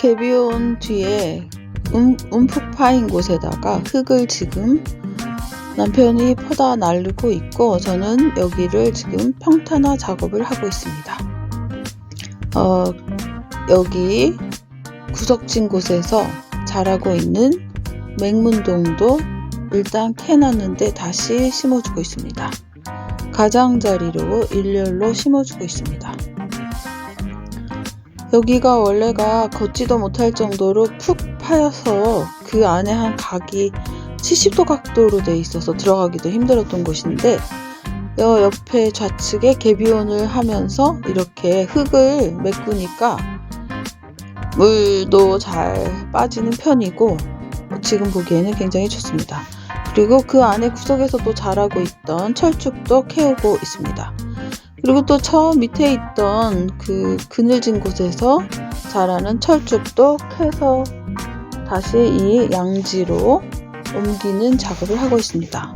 개비온 뒤에 음, 움푹 파인 곳에다가 흙을 지금 남편이 퍼다 날리고 있고 저는 여기를 지금 평탄화 작업을 하고 있습니다. 어, 여기 구석진 곳에서 자라고 있는 맹문동도 일단 캐놨는데 다시 심어주고 있습니다. 가장자리로 일렬로 심어주고 있습니다. 여기가 원래가 걷지도 못할 정도로 푹 파여서 그 안에 한 각이 70도 각도로 돼 있어서 들어가기도 힘들었던 곳인데 여 옆에 좌측에 개비온을 하면서 이렇게 흙을 메꾸니까 물도 잘 빠지는 편이고 지금 보기에는 굉장히 좋습니다. 그리고 그 안에 구석에서도 자라고 있던 철쭉도 캐오고 있습니다. 그리고 또 처음 밑에 있던 그 그늘진 곳에서 자라는 철쭉도 캐서 다시 이 양지로 옮기는 작업을 하고 있습니다.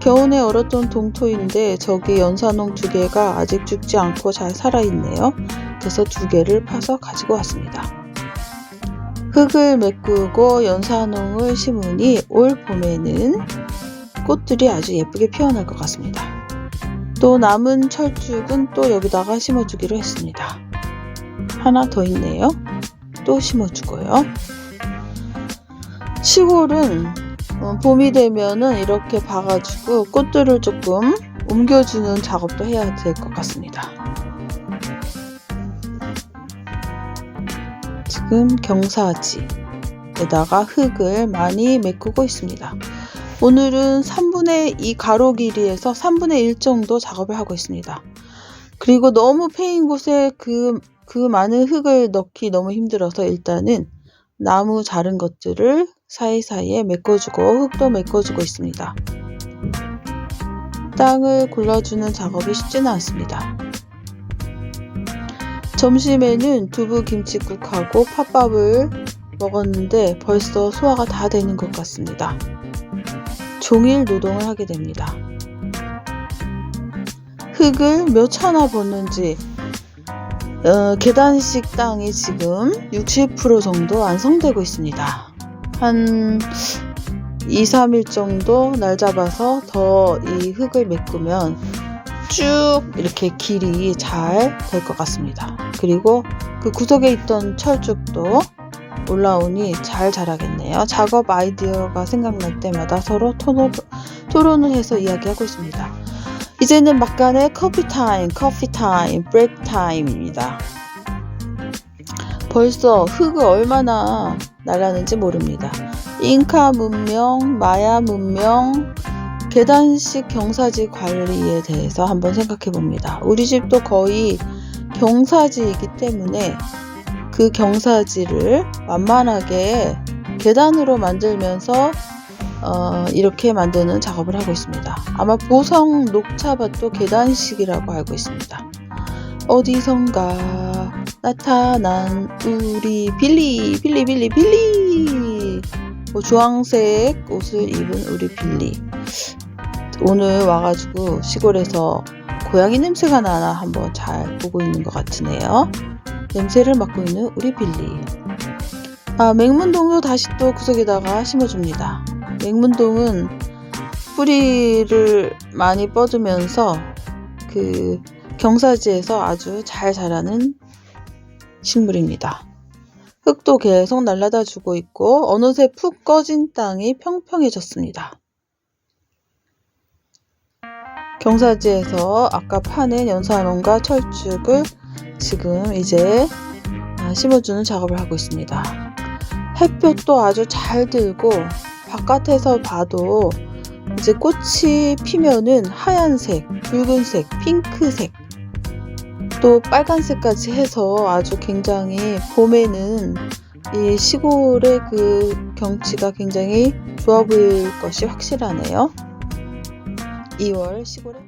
겨우내 얼었던 동토인데 저기 연산홍 두 개가 아직 죽지 않고 잘 살아있네요. 그래서 두 개를 파서 가지고 왔습니다. 흙을 메꾸고 연산홍을 심으니 올 봄에는 꽃들이 아주 예쁘게 피어날 것 같습니다. 또 남은 철쭉은 또 여기다가 심어주기로 했습니다. 하나 더 있네요. 또 심어주고요. 시골은 어, 봄이 되면은 이렇게 봐가지고 꽃들을 조금 옮겨주는 작업도 해야 될 것 같습니다. 지금 경사지에다가 흙을 많이 메꾸고 있습니다. 오늘은 3분의 2 가로 길이에서 3분의 1 정도 작업을 하고 있습니다. 그리고 너무 패인 곳에 그, 그 많은 흙을 넣기 너무 힘들어서 일단은 나무 자른 것들을 사이사이에 메꿔주고 흙도 메꿔주고 있습니다. 땅을 골라주는 작업이 쉽지는 않습니다. 점심에는 두부 김치국하고 팥밥을 먹었는데 벌써 소화가 다 되는 것 같습니다. 종일 노동을 하게 됩니다. 흙을 몇 차나 벗는지 어, 계단식 땅이 지금 60% 정도 완성되고 있습니다. 한 2, 3일 정도 날 잡아서 더 이 흙을 메꾸면 쭉 이렇게 길이 잘 될 것 같습니다. 그리고 그 구석에 있던 철쭉도 올라오니 잘 자라겠네요. 작업 아이디어가 생각날 때마다 서로 토론, 토론을 해서 이야기하고 있습니다. 이제는 막간의 커피 타임, 커피 타임, 브레이크 타임입니다. 벌써 흙을 얼마나 날랐는지 모릅니다. 잉카 문명, 마야 문명, 계단식 경사지 관리에 대해서 한번 생각해 봅니다. 우리 집도 거의 경사지이기 때문에 그 경사지를 완만하게 계단으로 만들면서 어, 이렇게 만드는 작업을 하고 있습니다. 아마 보성 녹차밭도 계단식이라고 알고 있습니다. 어디선가 나타난 우리 빌리, 빌리, 빌리, 빌리. 뭐 주황색 옷을 입은 우리 빌리. 오늘 와가지고 시골에서 고양이 냄새가 나나 한번 잘 보고 있는 것 같으네요. 냄새를 맡고 있는 우리 빌리. 아, 맹문동도 다시 또 구석에다가 심어줍니다. 맹문동은 뿌리를 많이 뻗으면서 그 경사지에서 아주 잘 자라는 식물입니다. 흙도 계속 날라다 주고 있고 어느새 푹 꺼진 땅이 평평해졌습니다. 경사지에서 아까 파낸 연산홍과 철쭉을 지금 이제 아, 심어주는 작업을 하고 있습니다. 햇볕도 아주 잘 들고 바깥에서 봐도 이제 꽃이 피면은 하얀색, 붉은색, 핑크색, 또 빨간색까지 해서 아주 굉장히 봄에는 이 시골의 그 경치가 굉장히 좋아 보일 것이 확실하네요. 2월 시골에